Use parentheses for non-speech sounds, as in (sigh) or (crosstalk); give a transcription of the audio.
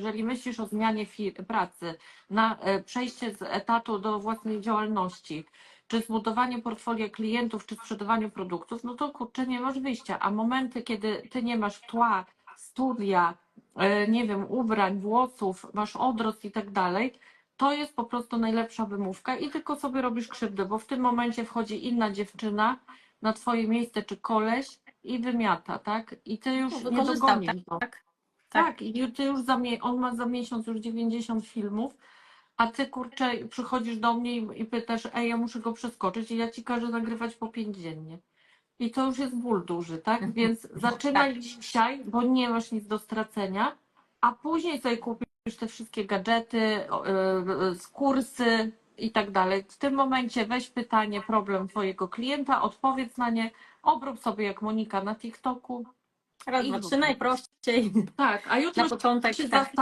jeżeli myślisz o zmianie pracy, na e, przejście z etatu do własnej działalności, czy zbudowanie portfolio klientów, czy sprzedawaniu produktów, no to kurczę, nie masz wyjścia. A momenty, kiedy ty nie masz tła, studia, e, nie wiem, ubrań, włosów, masz odrost i tak dalej, to jest po prostu najlepsza wymówka i tylko sobie robisz krzywdę, bo w tym momencie wchodzi inna dziewczyna na twoje miejsce, czy koleś i wymiata, tak? I ty już No, nie dogonisz go. tak? Tak, i ty już za on ma za miesiąc już 90 filmów, a ty kurczę przychodzisz do mnie i, i pytasz, ej, ja muszę go przeskoczyć i ja ci każę nagrywać po 5 dziennie. I to już jest ból duży, tak? (laughs) Więc zaczynaj dzisiaj, bo nie masz nic do stracenia, a później sobie kupisz te wszystkie gadżety, y, y, kursy i tak dalej. W tym momencie weź pytanie, problem twojego klienta, odpowiedz na nie, obrób sobie jak Monika na TikToku. Raz, I dwa, trzy, najprościej. Tak, a jutro Na początek. się tak.